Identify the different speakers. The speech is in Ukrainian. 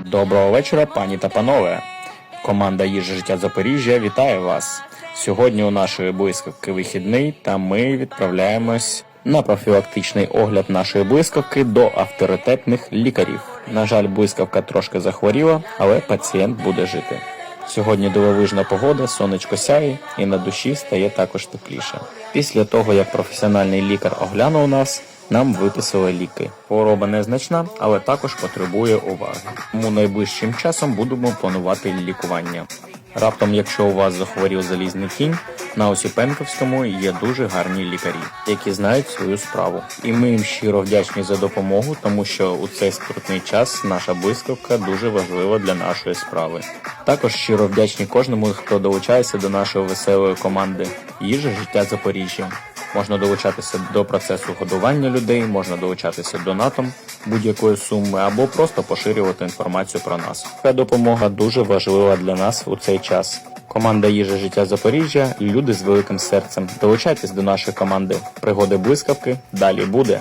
Speaker 1: Доброго вечора, пані та панове. Команда їжа життя Запоріжжя вітає вас. Сьогодні у нашої блискавки вихідний, та ми відправляємось на профілактичний огляд нашої блискавки до авторитетних лікарів. На жаль, блискавка трошки захворіла, але пацієнт буде жити. Сьогодні дивовижна погода, сонечко сяє і на душі стає також тепліше. Після того, як професіональний лікар оглянув нас, нам виписали ліки. Хвороба незначна, але також потребує уваги. Тому найближчим часом будемо планувати лікування. Раптом, якщо у вас захворів залізний кінь, на Осіпенковському є дуже гарні лікарі, які знають свою справу. І ми їм щиро вдячні за допомогу, тому що у цей скрутний час наша блискавка дуже важлива для нашої справи. Також щиро вдячні кожному, хто долучається до нашої веселої команди Їжа життя Запоріжжя. Можна долучатися до процесу годування людей, можна долучатися донатом будь-якої суми або просто поширювати інформацію про нас. Ця допомога дуже важлива для нас у цей час. Команда їжа життя Запоріжжя люди з великим серцем. Долучайтесь до нашої команди. Пригоди блискавки далі буде.